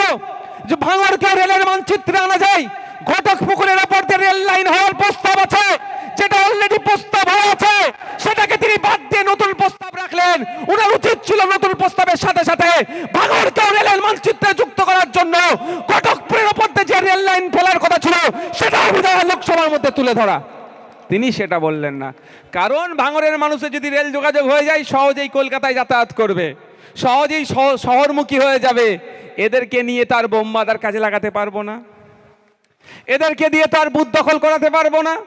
তো যে ভাঙড়কে রেলের মানচিত্রে আনা যায়, ঘটক পুকুরের ওপর রেল লাইন হওয়ার প্রস্তাব আছে, যেটা অলরেডি প্রস্তাব হয়ে আছে, সেটাকে তিনি বাদ দিয়ে নতুন প্রস্তাব রাখলেন। ওনার উচিত ছিল নতুন প্রস্তাবের সাথে সাথে ভাঙড়কে রেলের মানচিত্রে যুক্ত করার জন্য ঘটকপুরের ওপর যে রেল লাইন ফেলার কথা ছিল, সেটাও বিধায় লোকসভার মধ্যে তুলে ধরা। তিনি সেটা বললেন না। কারণ ভাঙরের মানুষের যদি রেল যোগাযোগ হয়ে যায়, সহজেই কলকাতায় যাতায়াত করবে, সহজেই শহরমুখী হয়ে যাবে। এদেরকে নিয়ে তার বোমবাদার কাজে লাগাতে পারব না। এদেরকে দিয়ে তার বুথ দখল করাতে পারব না।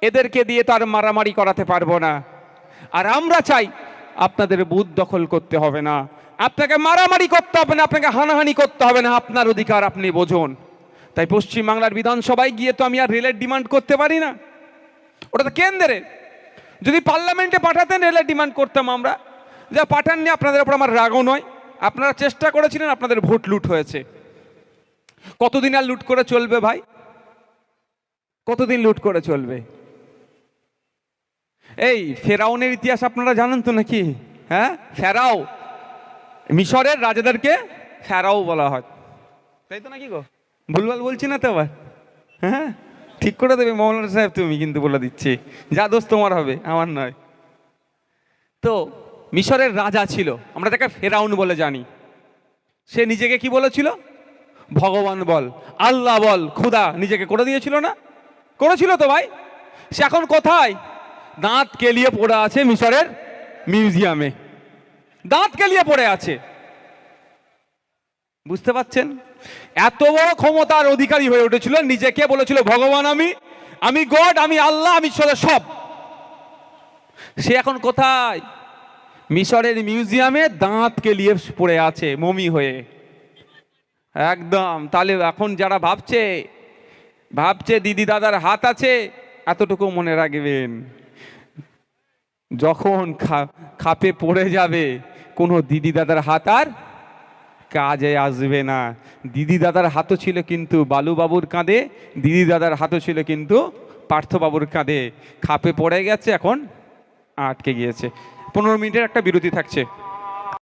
এদেরকে দিয়ে তার মারামারি করাতে পারব না। আর আমরা চাই আপনাদের বুথ দখল করতে হবে না। আপনাকে মারামারি করতে হবে না, আপনাকে হানাহানি করতে হবে না। আপনার অধিকার আপনি বোঝুন। তাই পশ্চিমবাংলার বিধানসভায় গিয়ে তো আমি আর রেলের ডিমান্ড করতে পারি না। ওটা তো কেন্দ্রে যদি পার্লামেন্টে পাঠাতেন রেলের ডিমান্ড করতাম আমরা। যা পাঠাননি আপনাদের ওপর আমার রাগও নয়। আপনারা চেষ্টা করেছিলেন, আপনাদের ভোট লুট হয়েছে। কতদিন আর লুট করে চলবে ভাই? কতদিন লুট করে চলবে? এই, ফেরাউনের ইতিহাস আপনারা জানেন তো নাকি? হ্যাঁ? ফেরাও। মিশরের রাজাদেরকে ফেরাও বলা হয়। তাই তো নাকি গো? ভুলভাল বলছি না তো আবার। হ্যাঁ? ঠিক করে দেবে মৌলানা সাহেব তুমি কিন্তু বলে দিচ্ছি। যা দোষ তোমার হবে, আমার নয়। তো মিশরের রাজা ছিল। আমরা তাকে ফেরাউন বলে জানি। সে নিজেকে কি বলেছিল? ভগবান বল, আল্লাহ বল, খুদা নিজেকে করে দিয়েছিল না? করেছিল তো ভাই। সে এখন কোথায়? দাঁত কেলিয়ে পড়ে আছে মিশরের মিউজিয়ামে। দাঁত কেলিয়ে পড়ে আছে। বুঝতে পাচ্ছেন এত বড় ক্ষমতার অধিকারী হয়ে উঠেছিল, নিজেকে বলেছিল, ভগবান আমি আমি গড, আমি আল্লাহ, আমি সব। সে এখন কোথায়? মিশরের মিউজিয়ামে দাঁত কেলিয়ে পড়ে আছে, মমি হয়ে। একদম, তাহলে এখন যারা ভাবছে ভাবছে দিদি দাদার হাত আছে, এতটুকু মনে রাখবেন। যখন খাপে পড়ে যাবে, কোনো দিদি দাদার হাত আর কাজে আসবে না। দিদি দাদার হাতও ছিল কিন্তু বালুবাবুর কাঁধে, দিদি দাদার হাতও ছিল কিন্তু পার্থবাবুর কাঁধে। খাপে পড়ে গেছে, এখন আটকে গিয়েছে। পনেরো মিনিটের একটা বিরতি থাকছে।